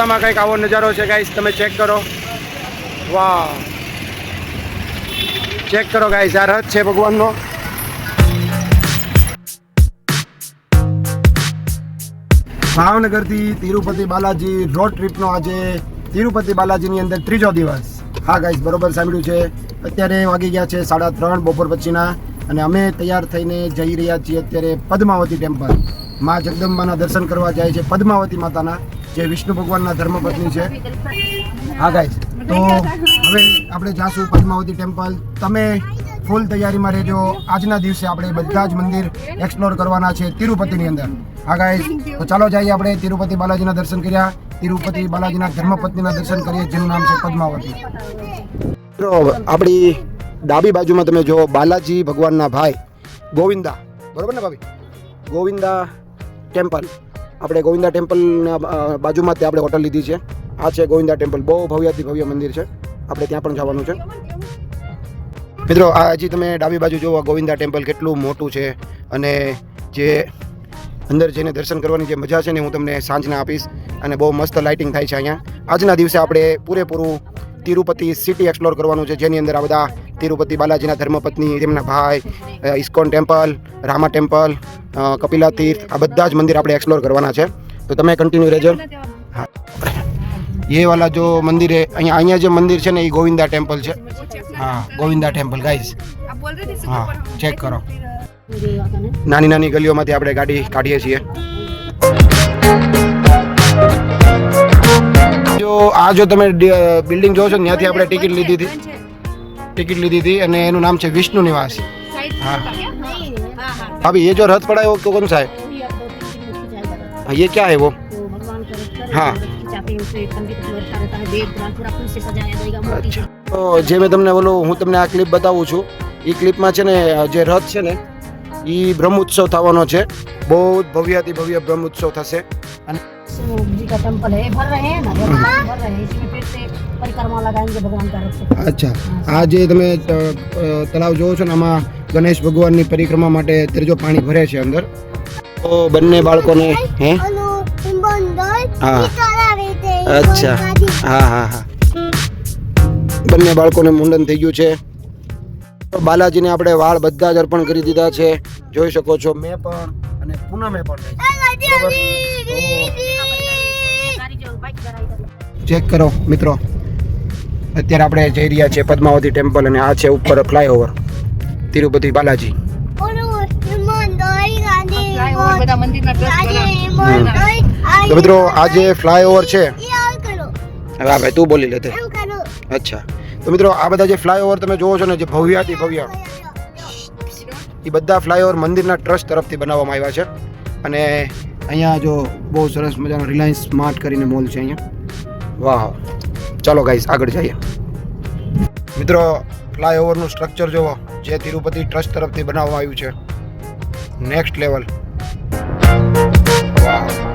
રસ્તામાં કંઈક આવો નજારો છે ગાઈસ તમે ચેક કરો. વાહ. ચેક કરો ગાઈસ આ રથ છે ભગવાનનો. ભાવનગરથી તિરુપતિ બાલાજી રોડ ટ્રીપનો આજે તિરુપતિ બાલાજીની અંદર ત્રીજો દિવસ. હા ગાઈસ બરોબર સાંભળ્યું છે. અત્યારે વાગી ગયા છે સાડા ત્રણ, બપોર પછીના, અને અમે તૈયાર થઈને જઈ રહ્યા છીએ અત્યારે પદ્માવતી ટેમ્પલ મા જગદંબાના દર્શન કરવા જાય છે પદ્માવતી માતાના. જે વિષ્ણુ ભગવાનના ધર્મપત્ની છે. હા ગાઈસ તો હવે આપણે જાશું પદ્માવતી ટેમ્પલ. તમે ફૂલ તૈયારીમાં રહેજો. આજના દિવસે આપણે બધા જ મંદિર એક્સપ્લોર કરવાના છે તિરુપતિની અંદર. હા ગાઈસ તો ચાલો જઈએ આપણે તિરુપતિ બાલાજીના દર્શન કર્યા. તિરુપતિ બાલાજીના ધર્મપત્નીના દર્શન કરીએ, જેનું નામ છે પદ્માવતી. આપણી ડાબી બાજુમાં તમે જો બાલાજી ભગવાનના ભાઈ ગોવિંદા. બરોબર ને, ભાભી? ગોવિંદા ટેમ્પલ. આપણે ગોવિંદા ટેમ્પલના બાજુમાં જ તે આપણે હોટલ લીધી છે. આ છે ગોવિંદા ટેમ્પલ. બહુ ભવ્યાતિ ભવ્ય મંદિર છે. આપણે ત્યાં પણ જવાનું છે. મિત્રો, આ હજી તમે ડાબી બાજુ જુઓ ગોવિંદા ટેમ્પલ કેટલું મોટું છે અને જે અંદર જઈને દર્શન કરવાની જે મજા છે ને, હું તમને સાંજના આપીશ અને બહુ મસ્ત લાઇટિંગ થાય છે અહીંયા. આજના દિવસે આપણે પૂરેપૂરું તિરુપતિ સિટી એક્સપ્લોર કરવાનું છે, જેની અંદર આ બધા તિરુપતિ બાલાજીના ધર્મપત્ની તેમના ભાઈ ISKCON temple Rama temple Kapila Tirtha આ બધા જ મંદિર આપણે એક્સપ્લોર કરવાના છે. તો તમે કન્ટિન્યુ રહેજો. હા. એ વાલા જો મંદિર હે અહીંયા અહીંયા જે મંદિર છે ને એ ગોવિંદા ટેમ્પલ છે. હા ગોવિંદા ટેમ્પલ ગાઈઝ હા ચેક કરો. નાની નાની ગલીઓમાંથી આપણે ગાડી કાઢીએ છીએ. જો આ જો તમે બિલ્ડિંગ જોશો ત્યાંથી આપણે ટિકિટ લીધી હતી. टिकट ली थी અને એનું નામ છે વિષ્ણુ નિવાસ हाँ अभी ये जो रथ पड़ा है वो कौन सा है हाँ, ये क्या है वो हाँ અચ્છા તો જે મેં તમને બોલું હું તમને આ ક્લિપ બતાવું છું એ ક્લિપમાં છે ને જે રથ છે ને એ બ્રહ્મોત્સવ થવાનો છે બહુ જ ભવ્યાતિ ભવ્ય બ્રહ્મોત્સવ થશે અને जी का टेम्पल है भर रहे हैं ना भर रहे हैं इसमें फिर से परिक्रमा लगाएंगे भगवान का रथ से અચ્છા આ જે તમે ત- અ, તળાવ જોવો છો ને આમાં ગણેશ ભગવાનની પરિક્રમા માટે ત્રીજો પાણી ભરે છે અંદર તો બંને બાળકોને હે હા અચ્છા હા હા હા બંને બાળકોને મુંડન થઈ ગયું છે તો બાલાજીને આપણે વાળ બધા જ અર્પણ કરી દીધા છે જોઈ શકો છો મેં પણ અને પૂનમે પણ ચેક કરો, મિત્રો. અત્યારે આપણે જઈ રહ્યા છીએ પદ્માવતી ટેમ્પલ અને આ છે ઉપર ફ્લાયઓવર તિરુપતિ બાલાજી. તો મિત્રો, આ જે ફ્લાયઓવર છે આ ભાઈ તું બોલી લેતે અચ્છા. તો મિત્રો, આ બધા જે ફ્લાયઓવર તમે જોવો છો ને, જે ભવ્યાથી ભવ્ય, એ બધા ફ્લાયઓવર મંદિરના ટ્રસ્ટ તરફથી બનાવવામાં આવ્યા છે. અને અહીંયા જો બહુ સરસ મજાનો રિલાયન્સ સ્માર્ટ કરીને મોલ છે અહીંયા. વાહ. ચાલો ગાઈસ આગળ જઈએ. મિત્રો, ફ્લાયઓવરનું સ્ટ્રક્ચર જોવો, જે તિરુપતિ ટ્રસ્ટ તરફથી બનાવવામાં આવ્યું છે. નેક્સ્ટ લેવલ વાહ.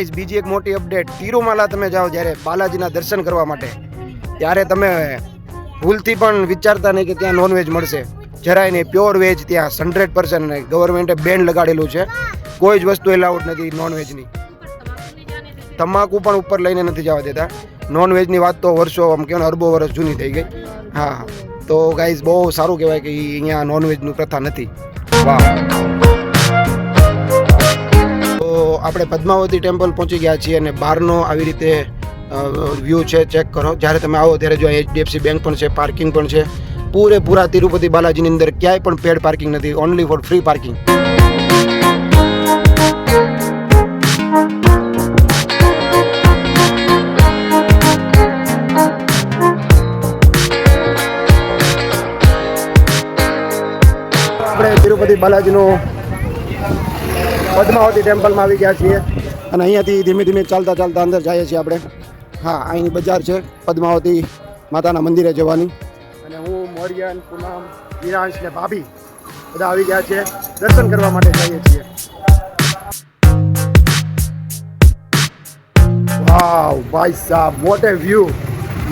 ગાઈસ બીજી એક મોટી અપડેટ તિરુમાલા તમે જાઓ જ્યારે બાલાજીના દર્શન કરવા માટે, ત્યારે તમે ભૂલથી પણ વિચારતા નહીં કે ત્યાં નોનવેજ મળશે. જરાય નહીં પ્યોર વેજ ત્યાં હંડ્રેડ પર્સન્ટ ગવર્મેન્ટે બેન લગાડેલું છે. કોઈ જ વસ્તુ એલાઉડ નથી નોનવેજની તમાકુ પણ ઉપર લઈને નથી જવા દેતા. નોનવેજની વાત તો વર્ષો, આમ કહેવાય અરબો વર્ષ જૂની થઈ ગઈ. હા તો ગાઈઝ બહુ સારું કહેવાય કે અહીંયા નોનવેજનું પ્રથા નથી. વાહ. આપણે પદ્માવતી ટેમ્પલ પહોંચી ગયા છીએ અને બહારનો આવી રીતે વ્યૂ છે, ચેક કરો. જ્યારે તમે આવો ત્યારે જો એચડીએફસી બેંક પણ છે, પાર્કિંગ પણ છે. પૂરેપૂરા તિરુપતિ બાલાજીની અંદર ક્યાંય પણ પેડ પાર્કિંગ નથી. ઓનલી ફોર ફ્રી પાર્કિંગ આપણે તિરુપતિ બાલાજીનું પદ્માવતી ટેમ્પલમાં આવી ગયા છીએ. અને અહીંયાથી ધીમે ધીમે ચાલતા ચાલતા અંદર જઈએ છીએ આપણે. હા અહીંની બજાર છે પદ્માવતી માતાના મંદિરે જવાની. અને હું મોરિયન પૂનમ વિરાંશ ને ભાભી બધા આવી ગયા છે દર્શન કરવા માટે જઈએ છીએ. વાવ ભાઈ સાહેબ વોટ એ વ્યૂ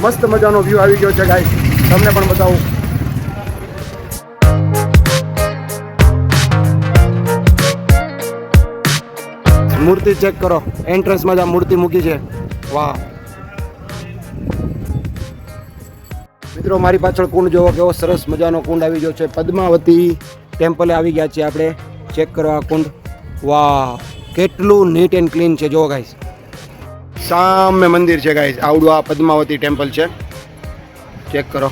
મસ્ત મજાનો વ્યૂ આવી ગયો છે ગાઈસ તમને પણ બતાવું. મૂર્તિ ચેક કરો. એન્ટ્રન્સમાં જ આ મૂર્તિ મૂકી છે. વાહ. મિત્રો, મારી પાછળ કુંડ જોવો કેવો સરસ મજાનો કુંડ આવી ગયો છે. પદ્માવતી ટેમ્પલે આવી ગયા છીએ આપણે. ચેક કરો આ કુંડ. વાહ. કેટલું નીટ એન્ડ ક્લીન છે. જોવો ગાઈસ સામે મંદિર છે ગાઈસ આવડું આ પદ્માવતી ટેમ્પલ છે. ચેક કરો.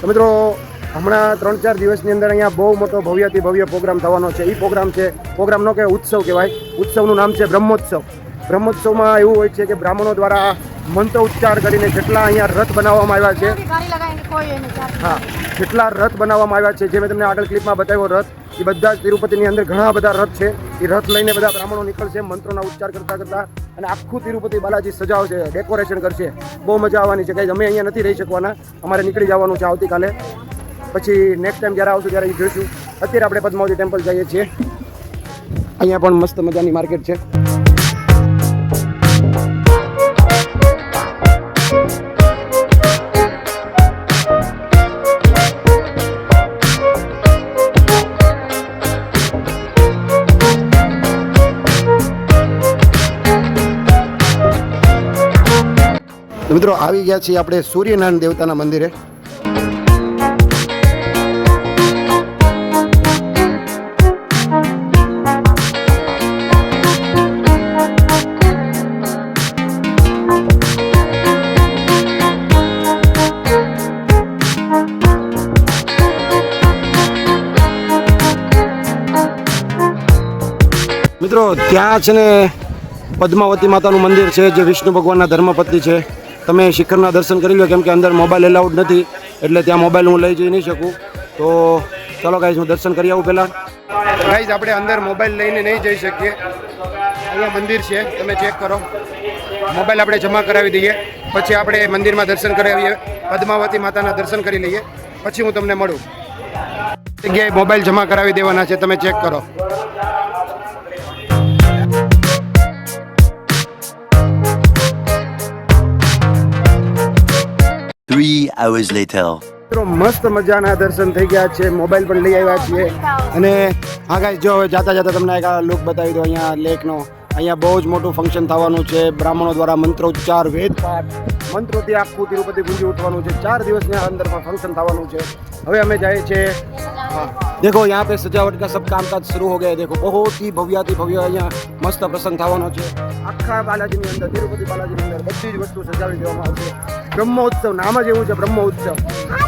તો મિત્રો હમણાં ત્રણ ચાર દિવસની અંદર અહીંયા બહુ મોટો ભવ્યથી ભવ્ય પ્રોગ્રામ થવાનો છે. એ પ્રોગ્રામ છે પ્રોગ્રામનો કે ઉત્સવ કહેવાય. ઉત્સવનું નામ છે બ્રહ્મોત્સવ. બ્રહ્મોત્સવમાં એવું હોય છે કે બ્રાહ્મણો દ્વારા મંત્ર ઉચ્ચાર કરીને જેટલા અહીંયા રથ બનાવવામાં આવ્યા છે કોઈ. હા જેટલા રથ બનાવવામાં આવ્યા છે જે મેં તમને આગળ ક્લિપમાં બતાવ્યો રથ એ બધા જ તિરુપતિની અંદર ઘણા બધા રથ છે. એ રથ લઈને બધા બ્રાહ્મણો નીકળશે મંત્રોના ઉચ્ચાર કરતા કરતા અને આખું તિરુપતિ બાલાજી સજાવશે ડેકોરેશન કરશે. બહુ મજા આવવાની છે. કે અમે અહીંયા નથી રહી શકવાના. અમારે નીકળી જવાનું છે આવતીકાલે. પછી નેક્સ્ટ ટાઈમ જ્યારે આવશું ત્યારે જોઈશું. અત્યારે આપણે પદ્માવતી ટેમ્પલ જઈએ છીએ. અહીંયા પણ મસ્ત મજાની માર્કેટ છે. મિત્રો, આવી ગયા છીએ આપણે સૂર્યનારાયણ દેવતાના મંદિરે. ત્યાં છે ને? પદ્માવતી માતાનું મંદિર છે, જે વિષ્ણુ ભગવાનના ધર્મપત્ની છે. તમે શિખરના દર્શન કરી લો, કેમ કે અંદર મોબાઈલ એલાઉડ નથી, એટલે ત્યાં મોબાઈલ હું લઈ જઈ નહીં શકું. તો ચાલો ગાઈઝ હું દર્શન કરી આવું પહેલાં. ગાઈઝ આપણે અંદર મોબાઈલ લઈને નહીં જઈ શકીએ. અહીંયા મંદિર છે, તમે ચેક કરો. મોબાઈલ આપણે જમા કરાવી દઈએ. પછી આપણે મંદિરમાં દર્શન કરાવીએ પદ્માવતી માતાના દર્શન કરી લઈએ. પછી હું તમને મળું. જગ્યાએ મોબાઈલ જમા કરાવી દેવાના છે, તમે ચેક કરો. Three hours later. મિત્રો, મસ્ત મજાના દર્શન થઈ ગયા છે. મોબાઈલ પણ લઈ આવ્યા છીએ. અને હા ગાઈસ જો હવે જાતા જાતા તમને એક લુક બતાવી દો અહીંયા લેકનો અહીંયા બહુ જ મોટું ફંક્શન થવાનું છે. બ્રાહ્મણો દ્વારા મંત્રોચ્ચાર, વેદ પાઠ, મંત્રોથી આખું તિરુપતિ ગુંજી ઉઠવાનું છે. ચાર દિવસની અંદર પણ ફંક્શન થવાનું છે. હવે અમે જઈએ છીએ देखो यहाँ पे सजावट का सब कामकाज शुरू हो गया है देखो बहुत ही भव्याति भव्य અહીંયા મસ્ત પ્રસંગ થવાનો છે આખા બાલાજીની અંદર તિરુપતિ બાલાજીની અંદર બધી જ વસ્તુ સજાવી દેવામાં આવશે બ્રહ્મોત્સવ નામ જ એવું છે બ્રહ્મોત્સવ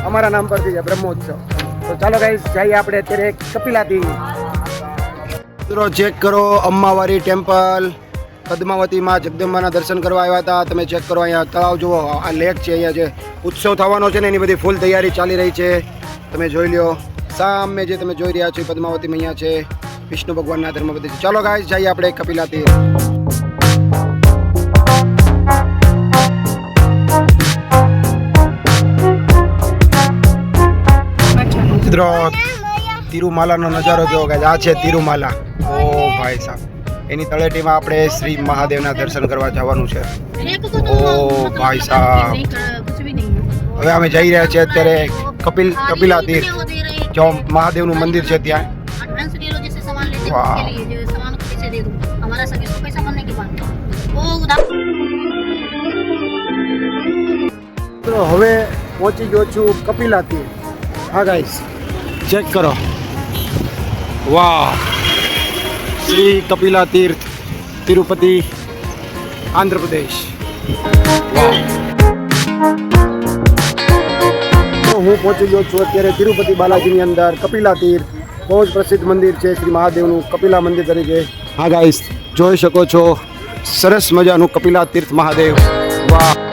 અમારા નામ પરથી છે બ્રહ્મોત્સવ તો ચાલો ગાઈસ જઈએ આપણે અત્યારે કપિલાથી મિત્રો ચેક કરો અમ્માવારી ટેમ્પલ પદ્માવતીમાં જગદંબાના દર્શન કરવા આવ્યા હતા તમે ચેક કરો અહીંયા તળાવ જુઓ આ લેક છે અહીંયા જે ઉત્સવ થવાનો છે ને એની બધી ફૂલ તૈયારી ચાલી રહી છે તમે જોઈ લ્યો સામે જે તમે જોઈ રહ્યા છો પદ્માવતી મૈયા છે. વિષ્ણુ ભગવાનના ધર્મપતિ છે ચાલો ગાય જઈએ આપણે કપિલા તીર. તિરુમાલાનો નજારો જોવો ગાય આ છે તિરુમાલા. ઓ ભાઈ સાહેબ એની તળેટીમાં આપણે શ્રી મહાદેવના દર્શન કરવા જવાનું છે. ઓ ભાઈ સાહેબ હવે અમે જઈ રહ્યા છીએ અત્યારે કપિલ કપિલા તીર્થ જો મહાદેવનું મંદિર છે ત્યાં. વાહ. તો હવે પહોંચી ગયો છું કપિલા તીર્થ હા ગાઈસ ચેક કરો. વાહ. શ્રી કપિલા તીર્થ તિરુપતિ આંધ્રપ્રદેશ વાહ. હું પહોંચી ગયો છું અત્યારે તિરુપતિ બાલાજીની અંદર કપિલા તીર્થ બહુ જ પ્રસિદ્ધ મંદિર છે શ્રી મહાદેવનું કપિલા મંદિર તરીકે. હા ગાઈસ જોઈ શકો છો, સરસ મજાનું કપિલા તીર્થ મહાદેવ. વાહ.